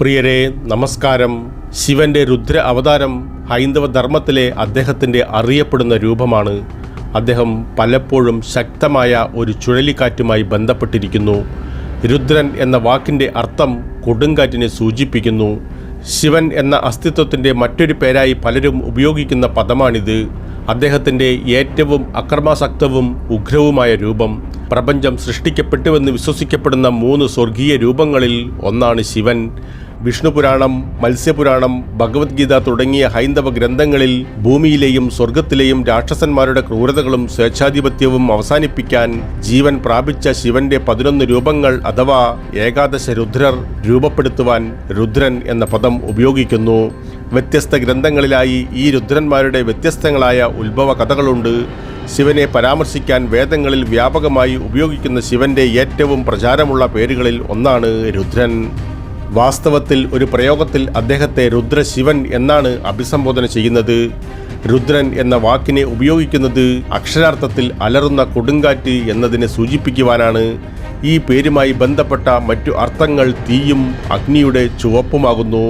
പ്രിയരെ നമസ്കാരം. ശിവന്റെ രുദ്ര അവതാരം ഹൈന്ദവ ധർമ്മത്തിലെ അദ്ദേഹത്തിന്റെ അറിയപ്പെടുന്ന രൂപമാണ്. അദ്ദേഹം പലപ്പോഴും ശക്തമായ ഒരു ചുഴലിക്കാറ്റുമായി ബന്ധപ്പെട്ടിരിക്കുന്നു. രുദ്രൻ എന്ന വാക്കിന്റെ അർത്ഥം കൊടുങ്കാറ്റിനെ സൂചിപ്പിക്കുന്നു. ശിവൻ എന്ന അസ്തിത്വത്തിന്റെ മറ്റൊരു പേരായി പലരും ഉപയോഗിക്കുന്ന പദമാണിത്. അദ്ദേഹത്തിന്റെ ഏറ്റവും അക്രമാസക്തവും ഉഗ്രവുമായ രൂപം. പ്രപഞ്ചം സൃഷ്ടിക്കപ്പെട്ടുവെന്ന് വിശ്വസിക്കപ്പെടുന്ന മൂന്ന് സ്വർഗീയ രൂപങ്ങളിൽ ഒന്നാണ് ശിവൻ. വിഷ്ണുപുരാണം മത്സ്യപുരാണം ഭഗവത്ഗീത തുടങ്ങിയ ഹൈന്ദവ ഗ്രന്ഥങ്ങളിൽ ഭൂമിയിലെയും സ്വർഗത്തിലെയും രാക്ഷസന്മാരുടെ ക്രൂരതകളും സ്വേച്ഛാധിപത്യവും അവസാനിപ്പിക്കാൻ ജീവൻ പ്രാപിച്ച ശിവന്റെ പതിനൊന്ന് രൂപങ്ങൾ അഥവാ ഏകാദശ രുദ്രർ രൂപപ്പെടുത്തുവാൻ രുദ്രൻ എന്ന പദം ഉപയോഗിക്കുന്നു. വ്യത്യസ്ത ഗ്രന്ഥങ്ങളിലായി ഈ രുദ്രന്മാരുടെ വ്യത്യസ്തങ്ങളായ ഉത്ഭവ കഥകളുണ്ട് ശിവനെ പരാമർശിക്കാൻ വേദങ്ങളിൽ വ്യാപകമായി ഉപയോഗിക്കുന്ന ശിവന്റെ ഏറ്റവും പ്രചാരമുള്ള പേരുകളിൽ ഒന്നാണ് രുദ്രൻ. വാസ്തവത്തിൽ ഒരു പ്രയോഗത്തിൽ അദ്ദേഹത്തെ രുദ്രശിവൻ എന്നാണ് അഭിസംബോധന ചെയ്യുന്നത്. രുദ്രൻ എന്ന വാക്കിനെ ഉപയോഗിക്കുന്നത് അക്ഷരാർത്ഥത്തിൽ അലറുന്ന കൊടുങ്കാറ്റ് എന്നതിനെ സൂചിപ്പിക്കുവാനാണ്. ഈ പേരുമായി ബന്ധപ്പെട്ട മറ്റു അർത്ഥങ്ങൾ തീയും അഗ്നിയുടെ ചുവപ്പുമാകുന്നു.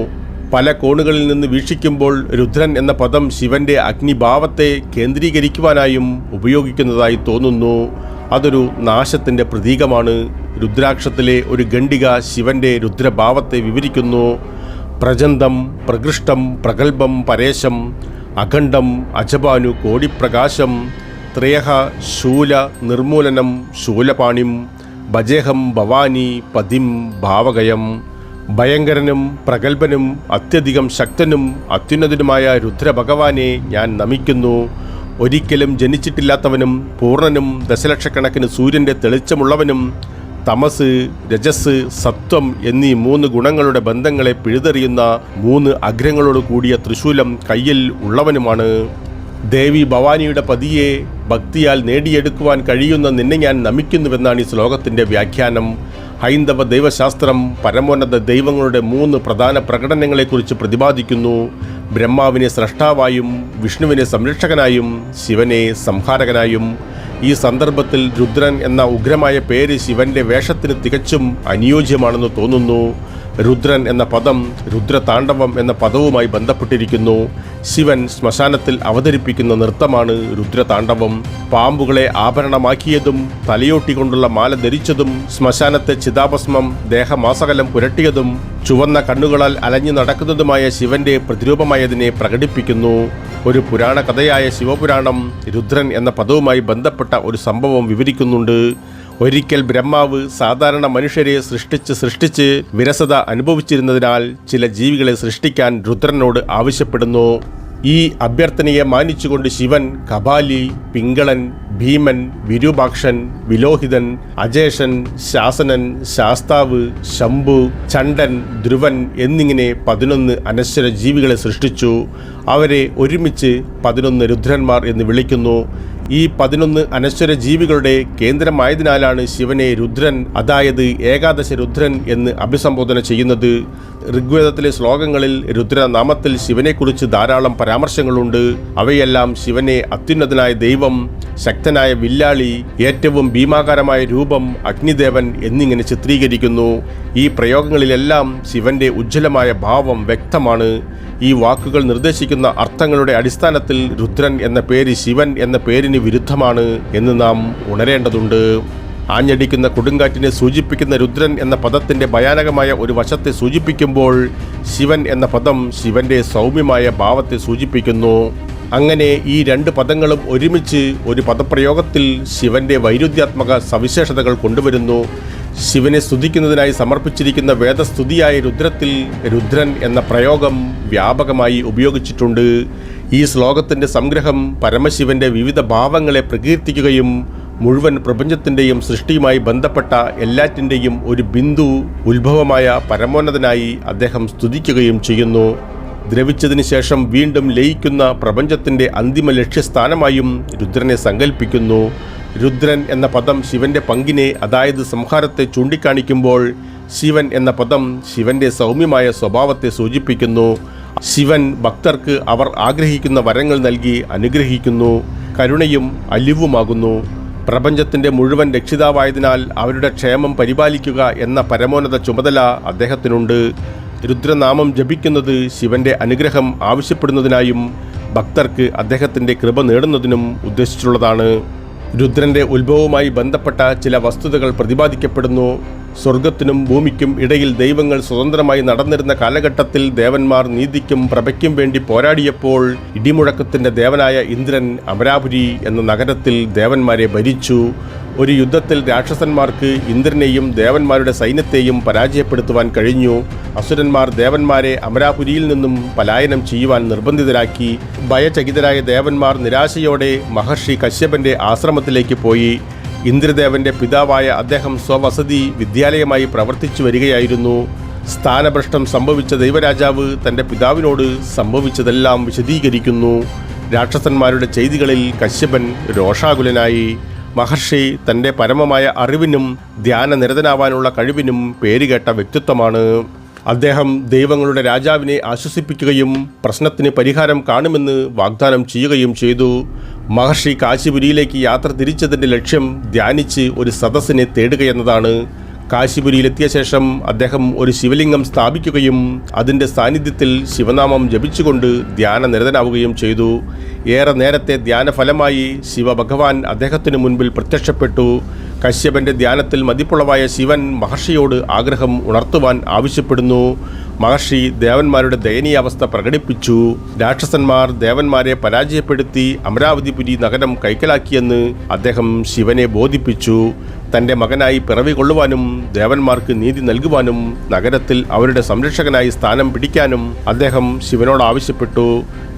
പല കോണുകളിൽ നിന്ന് വീക്ഷിക്കുമ്പോൾ രുദ്രൻ എന്ന പദം ശിവന്റെ അഗ്നിഭാവത്തെ കേന്ദ്രീകരിക്കുവാനായും ഉപയോഗിക്കുന്നതായി തോന്നുന്നു. അതൊരു നാശത്തിന്റെ പ്രതീകമാണ്. രുദ്രാക്ഷത്തിലെ ഒരു ഖണ്ഡിക ശിവന്റെ രുദ്രഭാവത്തെ വിവരിക്കുന്നു. പ്രചന്തം പ്രകൃഷ്ടം പ്രഗൽഭം പരേശം അഖണ്ഡം അജപാനു കോടിപ്രകാശം ത്രേഹ ശൂല നിർമൂലനം ശൂലപാണിം ഭജേഹം ഭവാനി പതിം ഭാവകയം. ഭയങ്കരനും പ്രഗത്ഭനും അത്യധികം ശക്തനും അത്യുന്നതനുമായ രുദ്രഭഗവാനെ ഞാൻ നമിക്കുന്നു. ഒരിക്കലും ജനിച്ചിട്ടില്ലാത്തവനും പൂർണനും ദശലക്ഷക്കണക്കിന് സൂര്യന്റെ തെളിച്ചമുള്ളവനും തമസ് രജസ് സത്വം എന്നീ മൂന്ന് ഗുണങ്ങളുടെ ബന്ധങ്ങളെ പിഴുതെറിയുന്ന മൂന്ന് അഗ്രങ്ങളോട് കൂടിയ തൃശൂലം കയ്യിൽ ഉള്ളവനുമാണ്. ദേവി ഭവാനിയുടെ പതിയെ ഭക്തിയാൽ നേടിയെടുക്കുവാൻ കഴിയുന്ന നിന്നെ ഞാൻ നമിക്കുന്നുവെന്നാണ് ഈ ശ്ലോകത്തിന്റെ വ്യാഖ്യാനം. ഹൈന്ദവ ദൈവശാസ്ത്രം പരമോന്നത ദൈവങ്ങളുടെ മൂന്ന് പ്രധാന പ്രകടനങ്ങളെക്കുറിച്ച് പ്രതിപാദിക്കുന്നു. ബ്രഹ്മാവിനെ സ്രഷ്ടാവായും വിഷ്ണുവിനെ സംരക്ഷകനായും ശിവനെ സംഹാരകനായും. ഈ സന്ദർഭത്തിൽ രുദ്രൻ എന്ന ഉഗ്രമായ പേര് ശിവന്റെ വേഷത്തിന് തികച്ചും അനുയോജ്യമാണെന്ന് തോന്നുന്നു. രുദ്രൻ എന്ന പദം രുദ്രതാണ്ഡവം എന്ന പദവുമായി ബന്ധപ്പെട്ടിരിക്കുന്നു. ശിവൻ ശ്മശാനത്തിൽ അവതരിപ്പിക്കുന്ന നൃത്തമാണ് രുദ്രതാണ്ഡവം. പാമ്പുകളെ ആഭരണമാക്കിയതും തലയോട്ടി കൊണ്ടുള്ള മാല ധരിച്ചതും ശ്മശാനത്തെ ചിതാഭസ്മം ദേഹമാസകലം പുരട്ടിയതും ചുവന്ന കണ്ണുകളാൽ അലഞ്ഞു നടക്കുന്നതുമായ ശിവന്റെ പ്രതിരൂപമായതിനെ പ്രകടിപ്പിക്കുന്നു. ഒരു പുരാണ കഥയായ ശിവപുരാണം രുദ്രൻ എന്ന പദവുമായി ബന്ധപ്പെട്ട ഒരു സംഭവം വിവരിക്കുന്നുണ്ട്. ഒരിക്കൽ ബ്രഹ്മാവ് സാധാരണ മനുഷ്യരെ സൃഷ്ടിച്ച് സൃഷ്ടിച്ച് വിരസത അനുഭവിച്ചിരുന്നതിനാൽ ചില ജീവികളെ സൃഷ്ടിക്കാൻ രുദ്രനോട് ആവശ്യപ്പെടുന്നു. ഈ അഭ്യർത്ഥനയെ മാനിച്ചുകൊണ്ട് ശിവൻ കപാലി പിങ്കളൻ ഭീമൻ വിരൂപാക്ഷൻ വിലോഹിതൻ അജേഷൻ ശാസനൻ ശാസ്താവ് ശംഭു ചണ്ടൻ ധ്രുവൻ എന്നിങ്ങനെ പതിനൊന്ന് അനശ്വര ജീവികളെ സൃഷ്ടിച്ചു. അവരെ ഒരുമിച്ച് പതിനൊന്ന് രുദ്രന്മാർ എന്ന് വിളിക്കുന്നു. ഈ പതിനൊന്ന് അനശ്വര ജീവികളുടെ കേന്ദ്രമായതിനാലാണ് ശിവനെ രുദ്രൻ അതായത് ഏകാദശ രുദ്രൻ എന്ന് അഭിസംബോധന ചെയ്യുന്നത്. ഋഗ്വേദത്തിലെ ശ്ലോകങ്ങളിൽ രുദ്രനാമത്തിൽ ശിവനെക്കുറിച്ച് ധാരാളം പരാമർശങ്ങളുണ്ട്. അവയെല്ലാം ശിവനെ അത്യുന്നതനായ ദൈവം ശക്തനായ വില്ലാളി ഏറ്റവും ഭീമാകാരമായ രൂപം അഗ്നിദേവൻ എന്നിങ്ങനെ ചിത്രീകരിക്കുന്നു. ഈ പ്രയോഗങ്ങളിലെല്ലാം ശിവന്റെ ഉജ്ജ്വലമായ ഭാവം വ്യക്തമാണ്. ഈ വാക്കുകൾ നിർദ്ദേശിക്കുന്ന അർത്ഥങ്ങളുടെ അടിസ്ഥാനത്തിൽ രുദ്രൻ എന്ന പേര് ശിവൻ എന്ന പേരിന് വിരുദ്ധമാണ് എന്ന് നാം ഉണരേണ്ടതുണ്ട്. ആഞ്ഞടിക്കുന്ന കൊടുങ്കാറ്റിനെ സൂചിപ്പിക്കുന്ന രുദ്രൻ എന്ന പദത്തിന്റെ ഭയാനകമായ ഒരു വശത്തെ സൂചിപ്പിക്കുമ്പോൾ ശിവൻ എന്ന പദം ശിവന്റെ സൗമ്യമായ ഭാവത്തെ സൂചിപ്പിക്കുന്നു. അങ്ങനെ ഈ രണ്ട് പദങ്ങളും ഒരുമിച്ച് ഒരു പദപ്രയോഗത്തിൽ ശിവന്റെ വൈരുദ്ധ്യാത്മക സവിശേഷതകൾ കൊണ്ടുവരുന്നു. ശിവനെ സ്തുതിക്കുന്നതിനായി സമർപ്പിച്ചിരിക്കുന്ന വേദസ്തുതിയായ രുദ്രത്തിൽ രുദ്രൻ എന്ന പ്രയോഗം വ്യാപകമായി ഉപയോഗിച്ചിട്ടുണ്ട്. ഈ ശ്ലോകത്തിന്റെ സംഗ്രഹം പരമശിവന്റെ വിവിധ ഭാവങ്ങളെ പ്രകീർത്തിക്കുകയും മുഴുവൻ പ്രപഞ്ചത്തിന്റെയും സൃഷ്ടിയുമായി ബന്ധപ്പെട്ട എല്ലാറ്റിന്റെയും ഒരു ബിന്ദു ഉത്ഭവമായ പരമോന്നതനായി അദ്ദേഹം സ്തുതിക്കുകയും ചെയ്യുന്നു. ദ്രവിച്ചതിന് ശേഷം വീണ്ടും ലയിക്കുന്ന പ്രപഞ്ചത്തിന്റെ അന്തിമ ലക്ഷ്യസ്ഥാനമായും രുദ്രനെ സങ്കല്പിക്കുന്നു രുദ്രൻ എന്ന പദം ശിവന്റെ പങ്കിനെ അതായത് സംഹാരത്തെ ചൂണ്ടിക്കാണിക്കുമ്പോൾ ശിവൻ എന്ന പദം ശിവന്റെ സൗമ്യമായ സ്വഭാവത്തെ സൂചിപ്പിക്കുന്നു. ശിവൻ ഭക്തർക്ക് അവർ ആഗ്രഹിക്കുന്ന വരങ്ങൾ നൽകി അനുഗ്രഹിക്കുന്നു കരുണയും അലിവുമാകുന്നു. പ്രപഞ്ചത്തിന്റെ മുഴുവൻ രക്ഷിതാവായതിനാൽ അവരുടെ ക്ഷേമം പരിപാലിക്കുക എന്ന പരമോന്നത ചുമതല അദ്ദേഹത്തിനുണ്ട്. രുദ്രനാമം ജപിക്കുന്നത് ശിവന്റെ അനുഗ്രഹം ആവശ്യപ്പെടുന്നതിനായും ഭക്തർക്ക് അദ്ദേഹത്തിന്റെ കൃപ നേടുന്നതിനും ഉദ്ദേശിച്ചുള്ളതാണ് രുദ്രന്റെ ഉത്ഭവവുമായി ബന്ധപ്പെട്ട ചില വസ്തുതകൾ പ്രതിപാദിക്കപ്പെടുന്നു. സ്വർഗത്തിനും ഭൂമിക്കും ഇടയിൽ ദൈവങ്ങൾ സ്വതന്ത്രമായി നടന്നിരുന്ന കാലഘട്ടത്തിൽ ദേവന്മാർ നീതിക്കും പ്രഭയ്ക്കും വേണ്ടി പോരാടിയപ്പോൾ ഇടിമുഴക്കത്തിന്റെ ദേവനായ ഇന്ദ്രൻ അമരാപുരി എന്ന നഗരത്തിൽ ദേവന്മാരെ ഭരിച്ചു. ഒരു യുദ്ധത്തിൽ രാക്ഷസന്മാർക്ക് ഇന്ദ്രനെയും ദേവന്മാരുടെ സൈന്യത്തെയും പരാജയപ്പെടുത്തുവാൻ കഴിഞ്ഞു. അസുരന്മാർ ദേവന്മാരെ അമരാപുരിയിൽ നിന്നും പലായനം ചെയ്യുവാൻ നിർബന്ധിതരാക്കി. ഭയചകിതരായ ദേവന്മാർ നിരാശയോടെ മഹർഷി കശ്യപന്റെ ആശ്രമത്തിലേക്ക് പോയി. ഇന്ദ്രദേവന്റെ പിതാവായ അദ്ദേഹം സ്വവസതി വിദ്യാലയമായി പ്രവർത്തിച്ചു വരികയായിരുന്നു. സ്ഥാനഭ്രഷ്ടം സംഭവിച്ച ദൈവരാജാവ് തന്റെ പിതാവിനോട് സംഭവിച്ചതെല്ലാം വിശദീകരിക്കുന്നു. രാക്ഷസന്മാരുടെ ചെയ്തികളിൽ കശ്യപൻ രോഷാകുലനായി. മഹർഷി തന്റെ പരമമായ അറിവിനും ധ്യാനനിരതനാവാനുള്ള കഴിവിനും പേരുകേട്ട വ്യക്തിത്വമാണ്. അദ്ദേഹം ദൈവങ്ങളുടെ രാജാവിനെ ആശ്വസിപ്പിക്കുകയും പ്രശ്നത്തിന് പരിഹാരം കാണുമെന്ന് വാഗ്ദാനം ചെയ്യുകയും ചെയ്തു. മഹർഷി കാശിപുരിയിലേക്ക് യാത്ര തിരിച്ചതിന്റെ ലക്ഷ്യം ധ്യാനിച്ച് ഒരു സദസ്സിനെ തേടുകയെന്നതാണ്. കാശിപുരിയിലെത്തിയ ശേഷം അദ്ദേഹം ഒരു ശിവലിംഗം സ്ഥാപിക്കുകയും അതിന്റെ സാന്നിധ്യത്തിൽ ശിവനാമം ജപിച്ചുകൊണ്ട് ധ്യാന നിരതനാവുകയും ചെയ്തു. ഏറെ നേരത്തെ ധ്യാനഫലമായി ശിവഭഗവാൻ അദ്ദേഹത്തിനു മുൻപിൽ പ്രത്യക്ഷപ്പെട്ടു. കശ്യപന്റെ ധ്യാനത്തിൽ മതിപ്പുളവായ ശിവൻ മഹർഷിയോട് ആഗ്രഹം ഉണർത്തുവാൻ ആവശ്യപ്പെടുന്നു. മഹർഷി ദേവന്മാരുടെ ദയനീയാവസ്ഥ പ്രകടിപ്പിച്ചു. രാക്ഷസന്മാർ ദേവന്മാരെ പരാജയപ്പെടുത്തി അമരാവതിപുരി നഗരം കൈക്കലാക്കിയെന്ന് അദ്ദേഹം ശിവനെ ബോധിപ്പിച്ചു. തന്റെ മകനായി പിറവി കൊള്ളുവാനും ദേവന്മാർക്ക് നീതി നൽകുവാനും നഗരത്തിൽ അവരുടെ സംരക്ഷകനായി സ്ഥാനം പിടിക്കാനും അദ്ദേഹം ശിവനോട് ആവശ്യപ്പെട്ടു.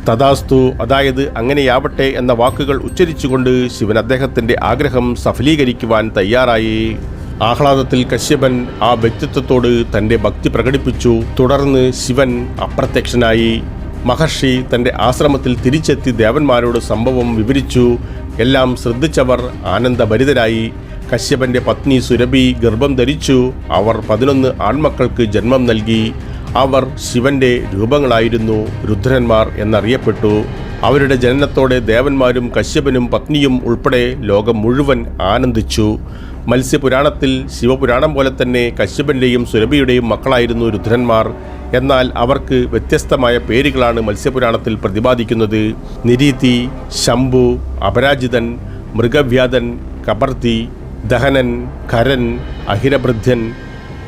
തഥാസ്തു അതായത് അങ്ങനെയാവട്ടെ എന്ന വാക്കുകൾ ഉച്ചരിച്ചുകൊണ്ട് ശിവൻ അദ്ദേഹത്തിന്റെ ആഗ്രഹം സഫലീകരിക്കുവാൻ തയ്യാറായി. ആഹ്ലാദത്തിൽ കശ്യപൻ ആ വ്യക്തിത്വത്തോട് തന്റെ ഭക്തി പ്രകടിപ്പിച്ചു. തുടർന്ന് ശിവൻ അപ്രത്യക്ഷനായി. മഹർഷി തന്റെ ആശ്രമത്തിൽ തിരിച്ചെത്തി ദേവന്മാരോട് സംഭവം വിവരിച്ചു. എല്ലാം ശ്രദ്ധിച്ചവർ ആനന്ദഭരിതരായി. കശ്യപന്റെ പത്നി സുരഭി ഗർഭം ധരിച്ചു. അവർ പതിനൊന്ന് ആൺമക്കൾക്ക് ജന്മം നൽകി. അവർ ശിവന്റെ രൂപങ്ങളായിരുന്നു രുദ്രന്മാർ എന്നറിയപ്പെട്ടു. അവരുടെ ജനനത്തോടെ ദേവന്മാരും കശ്യപനും പത്നിയും ഉൾപ്പെടെ ലോകം മുഴുവൻ ആനന്ദിച്ചു. മത്സ്യപുരാണത്തിൽ ശിവപുരാണം പോലെ തന്നെ കശ്യപന്റെയും സുരഭിയുടെയും മക്കളായിരുന്നു രുദ്രന്മാർ. എന്നാൽ അവർക്ക് വ്യത്യസ്തമായ പേരുകളാണ് മത്സ്യപുരാണത്തിൽ പ്രതിപാദിക്കുന്നത്. നിരീതി ശംഭു അപരാജിതൻ മൃഗവ്യാധൻ കബർത്തി ദഹനൻ കരൻ അഹിരഭൃദ്യൻ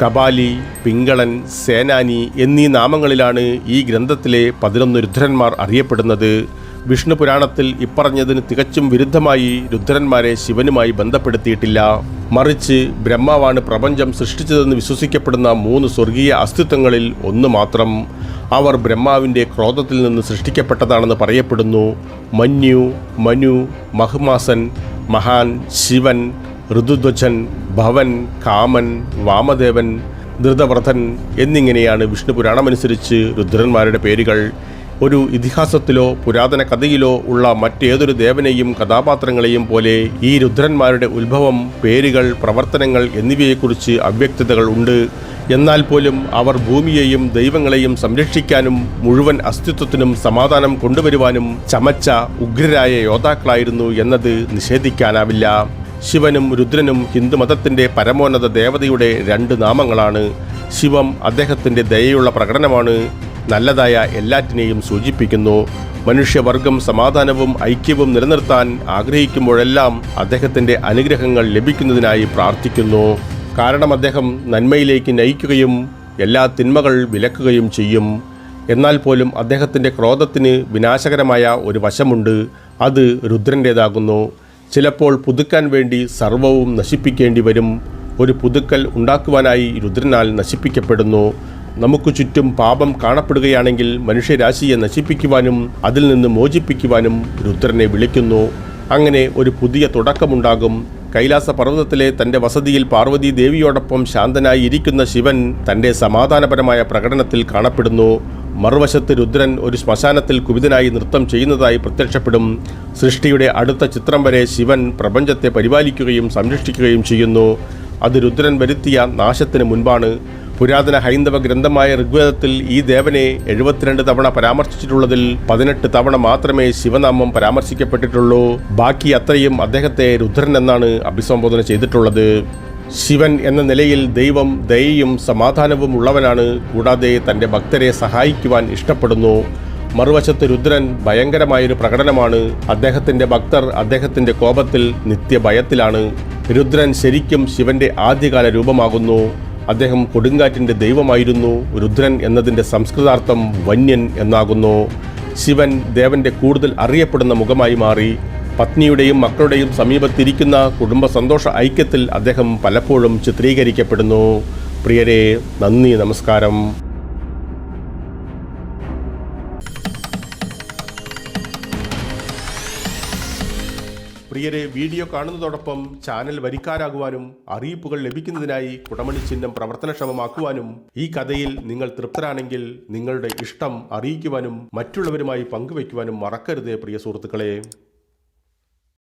കപാലി പിങ്കളൻ സേനാനി എന്നീ നാമങ്ങളിലാണ് ഈ ഗ്രന്ഥത്തിലെ പതിനൊന്ന് രുദ്രന്മാർ അറിയപ്പെടുന്നത്. വിഷ്ണു പുരാണത്തിൽ ഇപ്പറഞ്ഞതിന് തികച്ചും വിരുദ്ധമായി രുദ്രന്മാരെ ശിവനുമായി ബന്ധപ്പെടുത്തിയിട്ടില്ല. മറിച്ച് ബ്രഹ്മാവാണ് പ്രപഞ്ചം സൃഷ്ടിച്ചതെന്ന് വിശ്വസിക്കപ്പെടുന്ന മൂന്ന് സ്വർഗീയ അസ്തിത്വങ്ങളിൽ ഒന്ന് മാത്രം. അവർ ബ്രഹ്മാവിന്റെ ക്രോധത്തിൽ നിന്ന് സൃഷ്ടിക്കപ്പെട്ടതാണെന്ന് പറയപ്പെടുന്നു. മന്യു മനു മഹുമാസൻ മഹാൻ ശിവൻ ഋതുധ്വജൻ ഭവൻ കാമൻ വാമദേവൻ ധൃതവ്രതൻ എന്നിങ്ങനെയാണ് വിഷ്ണു പുരാണമനുസരിച്ച് രുദ്രന്മാരുടെ പേരുകൾ. ഒരു ഇതിഹാസത്തിലോ പുരാതന കഥയിലോ ഉള്ള മറ്റേതൊരു ദേവനെയും കഥാപാത്രങ്ങളെയും പോലെ ഈ രുദ്രന്മാരുടെ ഉത്ഭവം പേരുകൾ പ്രവർത്തനങ്ങൾ എന്നിവയെക്കുറിച്ച് അവ്യക്തതകൾ ഉണ്ട്. എന്നാൽ പോലും അവർ ഭൂമിയെയും ദൈവങ്ങളെയും സംരക്ഷിക്കാനും മുഴുവൻ അസ്തിത്വത്തിനും സമാധാനം കൊണ്ടുവരുവാനും ചമച്ച ഉഗ്രരായ യോദ്ധാക്കളായിരുന്നു എന്നത് നിഷേധിക്കാനാവില്ല. ശിവനും രുദ്രനും ഹിന്ദുമതത്തിന്റെ പരമോന്നത ദേവതയുടെ രണ്ട് നാമങ്ങളാണ്. ശിവം അദ്ദേഹത്തിന്റെ ദയയുള്ള പ്രകടനമാണ്. നല്ലതായ എല്ലാറ്റിനെയും സൂചിപ്പിക്കുന്നു. മനുഷ്യവർഗം സമാധാനവും ഐക്യവും നിലനിർത്താൻ ആഗ്രഹിക്കുമ്പോഴെല്ലാം അദ്ദേഹത്തിന്റെ അനുഗ്രഹങ്ങൾ ലഭിക്കുന്നതിനായി പ്രാർത്ഥിക്കുന്നു. കാരണം അദ്ദേഹം നന്മയിലേക്ക് നയിക്കുകയും എല്ലാ തിന്മകൾ വിലക്കുകയും ചെയ്യും. എന്നാൽ പോലും അദ്ദേഹത്തിന്റെ ക്രോധത്തിന് വിനാശകരമായ ഒരു വശമുണ്ട്. അത് രുദ്രന്റേതാകുന്നു ചിലപ്പോൾ പുതുക്കാൻ വേണ്ടി സർവവും നശിപ്പിക്കേണ്ടി വരും. ഒരു പുതുക്കൽ ഉണ്ടാക്കുവാനായി രുദ്രനാൽ നശിപ്പിക്കപ്പെടുന്നു. നമുക്ക് ചുറ്റും പാപം കാണപ്പെടുകയാണെങ്കിൽ മനുഷ്യരാശിയെ നശിപ്പിക്കുവാനും അതിൽ നിന്ന് മോചിപ്പിക്കുവാനും രുദ്രനെ വിളിക്കുന്നു. അങ്ങനെ ഒരു പുതിയ തുടക്കമുണ്ടാകും. കൈലാസ പർവതത്തിലെ തന്റെ വസതിയിൽ പാർവതി ദേവിയോടൊപ്പം ശാന്തനായി ഇരിക്കുന്ന ശിവൻ തന്റെ സമാധാനപരമായ പ്രകടനത്തിൽ കാണപ്പെടുന്നു. മറുവശത്ത് രുദ്രൻ ഒരു ശ്മശാനത്തിൽ കുപിതനായി നൃത്തം ചെയ്യുന്നതായി പ്രത്യക്ഷപ്പെടും. സൃഷ്ടിയുടെ അടുത്ത ചിത്രം വരെ ശിവൻ പ്രപഞ്ചത്തെ പരിപാലിക്കുകയും സംരക്ഷിക്കുകയും ചെയ്യുന്നു. അത് രുദ്രൻ വരുത്തിയ നാശത്തിന് മുൻപാണ്. പുരാതന ഹൈന്ദവ ഗ്രന്ഥമായ ഋഗ്വേദത്തിൽ ഈ ദേവനെ എഴുപത്തിരണ്ട് തവണ പരാമർശിച്ചിട്ടുള്ളതിൽ പതിനെട്ട് തവണ മാത്രമേ ശിവനാമം പരാമർശിക്കപ്പെട്ടിട്ടുള്ളൂ. ബാക്കി അത്രയും അദ്ദേഹത്തെ രുദ്രൻ എന്നാണ് അഭിസംബോധന ചെയ്തിട്ടുള്ളത്. ശിവൻ എന്ന നിലയിൽ ദൈവം ദയയും സമാധാനവും ഉള്ളവനാണ്. കൂടാതെ തന്റെ ഭക്തരെ സഹായിക്കുവാൻ ഇഷ്ടപ്പെടുന്നു. മറുവശത്ത് രുദ്രൻ ഭയങ്കരമായൊരു പ്രകടനമാണ്. അദ്ദേഹത്തിന്റെ ഭക്തർ അദ്ദേഹത്തിന്റെ കോപത്തിൽ നിത്യഭയത്തിലാണ്. രുദ്രൻ ശരിക്കും ശിവന്റെ ആദ്യകാല രൂപമാകുന്നു. അദ്ദേഹം കൊടുങ്കാറ്റിന്റെ ദൈവമായിരുന്നു. രുദ്രൻ എന്നതിന്റെ സംസ്കൃതാർത്ഥം വന്യൻ എന്നാകുന്നു. ശിവൻ ദേവന്റെ കൂടുതൽ അറിയപ്പെടുന്ന മുഖമായി മാറി. പത്നിയുടെയും മക്കളുടെയും സമീപത്തിരിക്കുന്ന കുടുംബ സന്തോഷ ഐക്യത്തിൽ അദ്ദേഹം പലപ്പോഴും ചിത്രീകരിക്കപ്പെടുന്നു. പ്രിയരെ നന്ദി നമസ്കാരം. പ്രിയരെ വീഡിയോ കാണുന്നതോടൊപ്പം ചാനൽ വരിക്കാരാകുവാനും അറിയിപ്പുകൾ ലഭിക്കുന്നതിനായി കുടമണി ചിഹ്നം പ്രവർത്തനക്ഷമമാക്കുവാനും ഈ കഥയിൽ നിങ്ങൾ തൃപ്തരാണെങ്കിൽ നിങ്ങളുടെ ഇഷ്ടം അറിയിക്കുവാനും മറ്റുള്ളവരുമായി പങ്കുവയ്ക്കുവാനും മറക്കരുത് പ്രിയ സുഹൃത്തുക്കളെ.